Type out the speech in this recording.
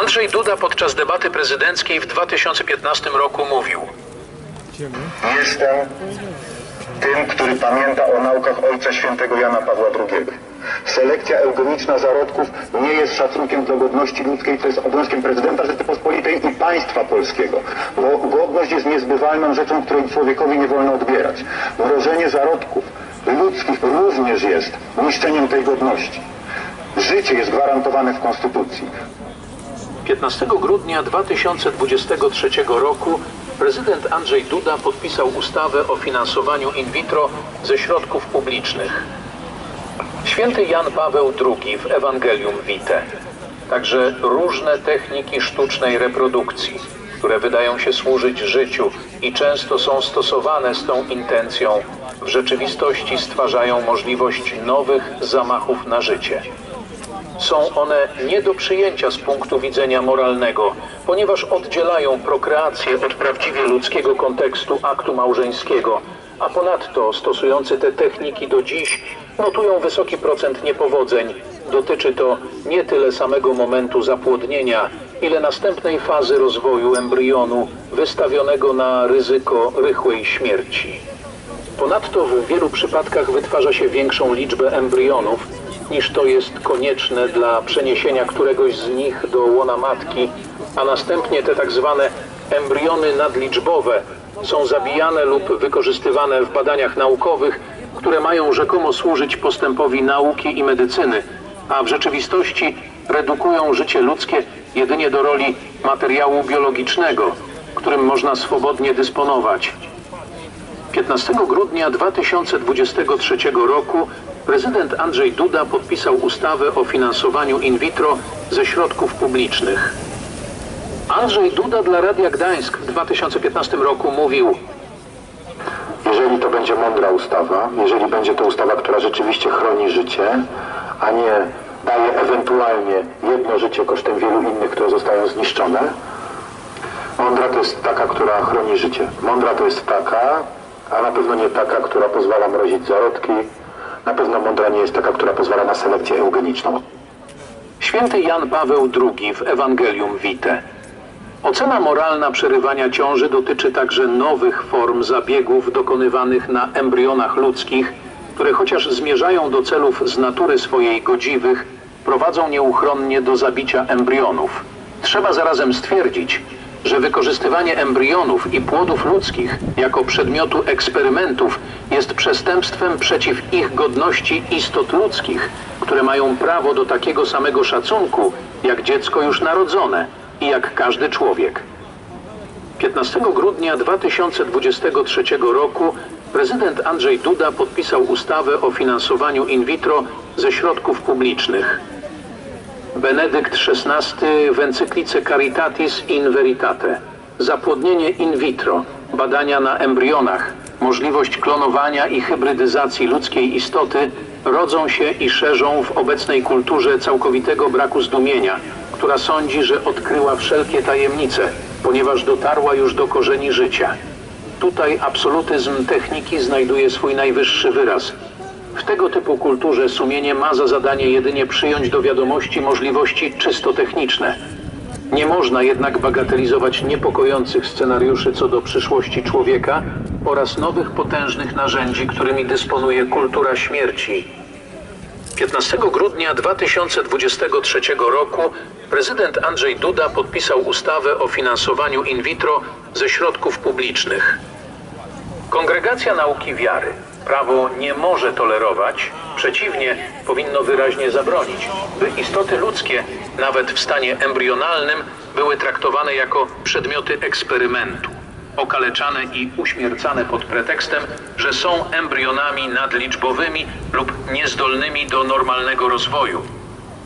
Andrzej Duda podczas debaty prezydenckiej w 2015 roku mówił: Jestem tym, który pamięta o naukach Ojca Świętego Jana Pawła II. Selekcja eugeniczna zarodków nie jest szacunkiem dla godności ludzkiej, to jest obowiązkiem prezydenta Rzeczypospolitej i państwa polskiego. Bo godność jest niezbywalną rzeczą, której człowiekowi nie wolno odbierać. Mrożenie zarodków ludzkich również jest niszczeniem tej godności. Życie jest gwarantowane w Konstytucji. 15 grudnia 2023 roku prezydent Andrzej Duda podpisał ustawę o finansowaniu in vitro ze środków publicznych. Święty Jan Paweł II w Ewangelium Vitae. Także różne techniki sztucznej reprodukcji, które wydają się służyć życiu i często są stosowane z tą intencją, w rzeczywistości stwarzają możliwość nowych zamachów na życie. Są one nie do przyjęcia z punktu widzenia moralnego, ponieważ oddzielają prokreację od prawdziwie ludzkiego kontekstu aktu małżeńskiego, a ponadto stosujący te techniki do dziś notują wysoki procent niepowodzeń. Dotyczy to nie tyle samego momentu zapłodnienia, ile następnej fazy rozwoju embrionu wystawionego na ryzyko rychłej śmierci. Ponadto w wielu przypadkach wytwarza się większą liczbę embrionów, niż to jest konieczne dla przeniesienia któregoś z nich do łona matki, a następnie te tak zwane embriony nadliczbowe są zabijane lub wykorzystywane w badaniach naukowych, które mają rzekomo służyć postępowi nauki i medycyny, a w rzeczywistości redukują życie ludzkie jedynie do roli materiału biologicznego, którym można swobodnie dysponować. 15 grudnia 2023 roku prezydent Andrzej Duda podpisał ustawę o finansowaniu in vitro ze środków publicznych. Andrzej Duda dla Radia Gdańsk w 2015 roku mówił: Jeżeli to będzie mądra ustawa, jeżeli będzie to ustawa, która rzeczywiście chroni życie, a nie daje ewentualnie jedno życie kosztem wielu innych, które zostają zniszczone, mądra to jest taka, która chroni życie. Mądra to jest taka, a na pewno nie taka, która pozwala mrozić zarodki. Na pewno mądra nie jest taka, która pozwala na selekcję eugeniczną. Święty Jan Paweł II w Ewangelium Vitae. Ocena moralna przerywania ciąży dotyczy także nowych form zabiegów dokonywanych na embrionach ludzkich, które chociaż zmierzają do celów z natury swojej godziwych, prowadzą nieuchronnie do zabicia embrionów. Trzeba zarazem stwierdzić, że wykorzystywanie embrionów i płodów ludzkich jako przedmiotu eksperymentów jest przestępstwem przeciw ich godności istot ludzkich, które mają prawo do takiego samego szacunku jak dziecko już narodzone i jak każdy człowiek. 15 grudnia 2023 roku prezydent Andrzej Duda podpisał ustawę o finansowaniu in vitro ze środków publicznych. Benedykt XVI w encyklice Caritatis in Veritate. Zapłodnienie in vitro, badania na embrionach, możliwość klonowania i hybrydyzacji ludzkiej istoty rodzą się i szerzą w obecnej kulturze całkowitego braku zdumienia, która sądzi, że odkryła wszelkie tajemnice, ponieważ dotarła już do korzeni życia. Tutaj absolutyzm techniki znajduje swój najwyższy wyraz. W tego typu kulturze sumienie ma za zadanie jedynie przyjąć do wiadomości możliwości czysto techniczne. Nie można jednak bagatelizować niepokojących scenariuszy co do przyszłości człowieka oraz nowych potężnych narzędzi, którymi dysponuje kultura śmierci. 15 grudnia 2023 roku prezydent Andrzej Duda podpisał ustawę o finansowaniu in vitro ze środków publicznych. Kongregacja Nauki Wiary prawo nie może tolerować, przeciwnie, powinno wyraźnie zabronić, by istoty ludzkie, nawet w stanie embrionalnym, były traktowane jako przedmioty eksperymentu, okaleczane i uśmiercane pod pretekstem, że są embrionami nadliczbowymi lub niezdolnymi do normalnego rozwoju